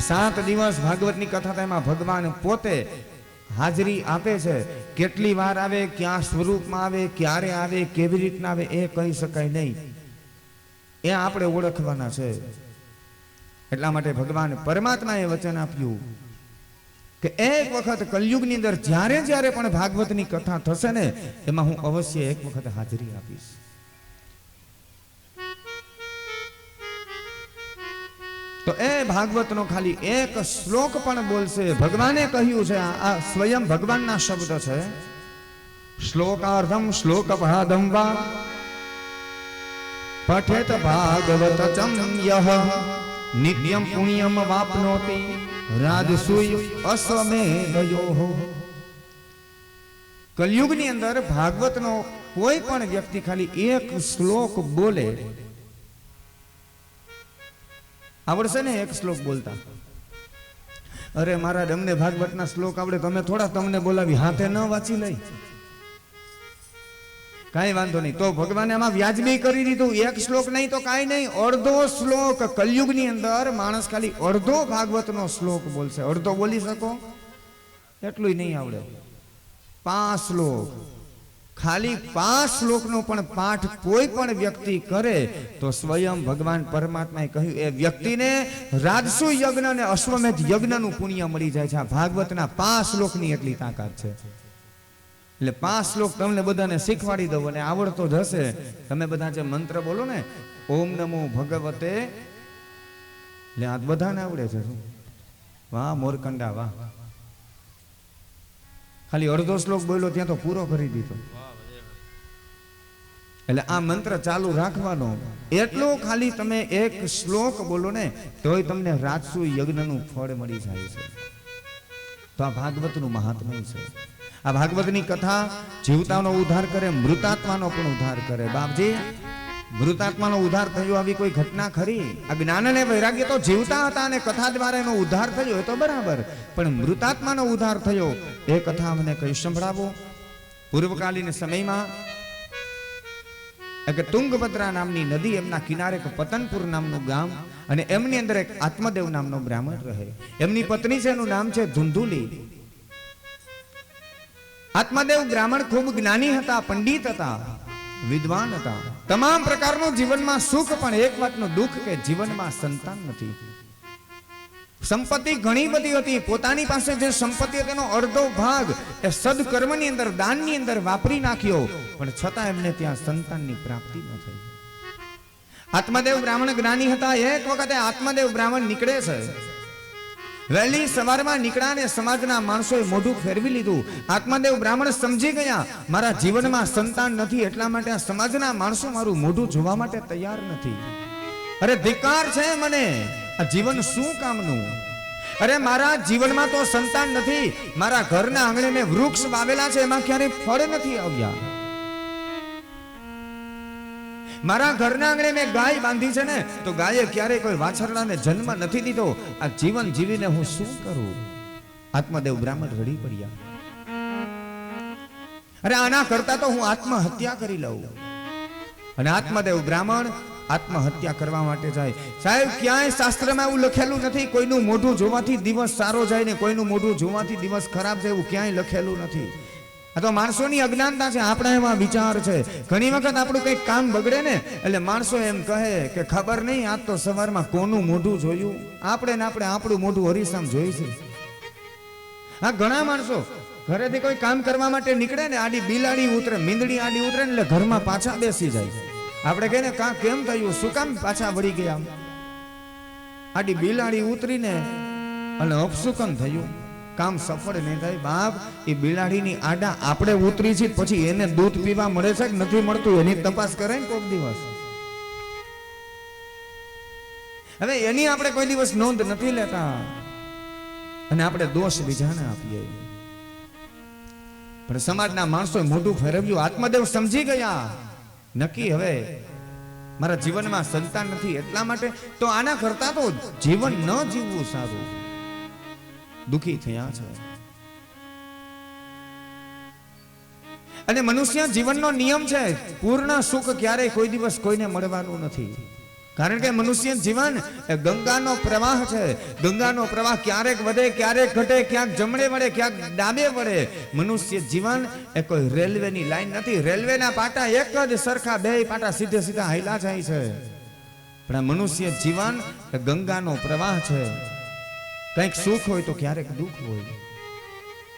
સાત દિવસ ભાગવતની કથા તેમાં ભગવાન પોતે હાજરી આપે છે. કેટલી વાર આવે, ક્યાં સ્વરૂપમાં આવે, ક્યારે આવે, કેવી રીતના આવે, એ કહી શકાય નહીં. એ આપણે ઓળખવાના છે. એટલા માટે ભગવાન પરમાત્માએ વચન આપ્યું કે એક વખત કલયુગની અંદર જ્યારે જ્યારે પણ ભાગવતની કથા થશે ને, એમાં હું અવશ્ય એક વખત હાજરી આપીશ. તો એ ભાગવતનો ખાલી એક શ્લોક પણ બોલશે. ભગવાને કહ્યું છે, આ આ સ્વયં ભગવાનના શબ્દ છે. શ્લોકાર્ધમ શ્લોક પાદમ વા પઠેત ભાગવત યહ નિત્યમ પુણ્યમ વાપનોતિ રાજસુય અશ્વમેધયો કલયુગની અંદર ભાગવતનો કોઈ પણ વ્યક્તિ ખાલી એક શ્લોક બોલે આવડશે ને એક શ્લોક બોલતા? અરે મારા અમને ભાગવતના શ્લોક આવડે તમે થોડા તમને બોલાવી, હાથે ન વાંચી લઈ. કાંઈ વાંધો નહીં. તો ભગવાને આમાં વ્યાજબી કરી દીધું. એક શ્લોક નહીં તો કાંઈ નહીં. અડધો શ્લોક કલયુગની અંદર માણસ ખાલી અડધો ભાગવતનો શ્લોક બોલશે. અડધો બોલી શકો? એટલું નહીં આવડે. પાંચ શ્લોક. ખાલી પાંચ શ્લોકનો પણ પાઠ કોઈ પણ વ્યક્તિ કરે, તો સ્વયં ભગવાન પરમાત્માએ કહ્યું, એ વ્યક્તિને રાજસુ યજ્ઞ અને અશ્વમેધ યજ્ઞનું પુણ્ય મળી જાય છે. આ ભાગવતના પાંચ શ્લોકની એટલી તાકાત છે. એટલે પાંચ શ્લોક તમને બધાને શીખવાડી દઉં અને આવડતો જ હશે તમે બધા જે મંત્ર બોલો ને, ઓમ નમો ભગવતે, એટલે આ બધાને આવડે છે. શું વાહ, મોરકંડા, વાહ. ખાલી અડધો શ્લોક બોલ્યો, ત્યાં તો પૂરો કરી દીધો. એટલે આ મંત્ર ચાલુ રાખવાનો. એટલો ખાલી તમે એક શ્લોક બોલો ને, તોય તમને રાજસુ યજ્ઞનું ફળ મળી જાય છે. તો આ ભાગવતનું મહાત્મ્ય છે. આ ભાગવતની કથા જીવતાનો ઉદ્ધાર કરે, મૃતાત્માનો પણ ઉદ્ધાર કરે. બાપજી મૃતાત્માનો ઉદ્ધાર થયો આવી કોઈ ઘટના ખરી? આ જ્ઞાન અને વૈરાગ્ય તો જીવતા હતા અને કથા દ્વારા એનો ઉદ્ધાર થયો, એ તો બરાબર. પણ મૃતાત્માનો ઉદ્ધાર થયો, એ કથા મને કઈ સંભળાવો? પૂર્વકાલીન સમયમાં એક તુંગભદ્રા નામની નદી એમના કિનારે એક પતનપુર નામનું ગામ અને એમની અંદર એક આત્મદેવ નામનો બ્રાહ્મણ રહે. એમની પત્ની છે, એનું નામ છે ધુંધુલી. આત્મદેવ બ્રાહ્મણ ખૂબ જ્ઞાની હતા, પંડિત હતા. વિદ્વાન હતા. તમામ પ્રકારનું જીવનમાં સુખ, પણ એક વાતનું દુઃખ કે જીવનમાં સંતાન નથી. સંપત્તિ ઘણી બધી હતી. પોતાની પાસે જે સંપત્તિ તેનો અડધો ભાગ એ સદકર્મની અંદર, દાનની અંદર વાપરી નાખ્યો. પણ છતાં એમને ત્યાં સંતાનની પ્રાપ્તિ ન થઈ. આત્મદેવ બ્રાહ્મણ જ્ઞાની હતા. એક વખતે આત્મદેવ બ્રાહ્મણ નીકળે છે. વહેલી સવારમાં નીકળ્યા ને સમાજના માણસોએ મોઢું ફેરવી લીધું. આત્માદેવ બ્રાહ્મણ સમજી ગયા, મારા જીવનમાં સંતાન નથી, એટલા માટે આ સમાજના માણસો મારું મોઢું જોવા માટે તૈયાર નથી. અરે ધિકાર છે મને. આ જીવન શું કામનું? અરે, મારા જીવનમાં તો સંતાન નથી. મારા ઘરના આંગણે મેં વૃક્ષ વાવેલા છે, એમાં ક્યારેય ફળ નથી આવ્યા. મારા ઘરના આંગણે મેં ગાય બાંધી છે ને, તો ગાયે ક્યારેય કોઈ વાછરડાને જન્મ નથી દીધો. આ જીવન જીવીને હું શું કરું? આત્મદેવ બ્રાહ્મણ રડી પડ્યા. અરે આના કરતા તો હું આત્મહત્યા કરી લઉં. અને આત્મદેવ બ્રાહ્મણ આત્મહત્યા કરવા માટે જાય. સાહેબ, ક્યાંય શાસ્ત્રમાં એવું લખેલું નથી, કોઈનું મોઢું જોવાથી દિવસ સારો જાય ને કોઈનું મોઢું જોવાથી દિવસ ખરાબ જાય એવું ક્યાંય લખેલું નથી. આ તો માણસોની અજ્ઞાનતા છે, આપણા એમાં વિચાર છે. ઘણી વખત આપણું કંઈક કામ બગડે ને, એટલે માણસો એમ કહે કે ખબર નહીં, આજ તો સવારમાં કોનું મોઢું જોયું? આપણે ને આપણે આપણું મોઢું હરીસામ જોઈ છે હા, ઘણા માણસો ઘરેથી કોઈ કામ કરવા માટે નીકળે ને, આડી બિલાડી ઉતરે, મીંદડી આડી ઉતરે ને, એટલે ઘરમાં પાછા બેસી જાય. આપણે કહીએ ને, કા કેમ થયું? શું કામ પાછા વળી ગયા? આડી બિલાડી ઉતરીને અને અપશુકન થયું. કામ સફળ નહીં થાય. બાપ, એ બિલાડીની આડા આપણે ઉતરી છે પછી એને દૂધ પીવા મળે છે કે નથી મળતું? એની તપાસ કરે ને કોઈક દિવસ. હવે એની આપણે કોઈ દિવસ નોંધ નથી લેતા. અને આપણે દોષ બીજાને આપીએ. પણ સમાજના માણસોએ મોઢું ફેરવ્યું, આત્મદેવ સમજી ગયા. નક્કી હવે મારા જીવનમાં સંતાન નથી એટલા માટે તો આના કરતા તો જીવન ન જીવવું સારું. દુખી થયા છો. અને મનુષ્ય જીવનનો નિયમ છે, પૂર્ણ સુખ ક્યારેય કોઈ દિવસ કોઈને મળવાનું નથી. કારણ કે મનુષ્ય જીવન એ ગંગાનો પ્રવાહ છે. ગંગાનો પ્રવાહ ક્યારેક વધે, ક્યારેક ઘટે, ક્યાંક જમણે વળે, ક્યાંક ડાબે વળે. મનુષ્ય જીવન એ કોઈ રેલવેની લાઈન નથી. રેલવેના પાટા એક જ સરખા બે પાટા સીધે સીધા હાઈલા જાય છે. પણ મનુષ્ય જીવન ગંગાનો પ્રવાહ છે. કંઈક સુખ હોય તો ક્યારેક દુઃખ હોય.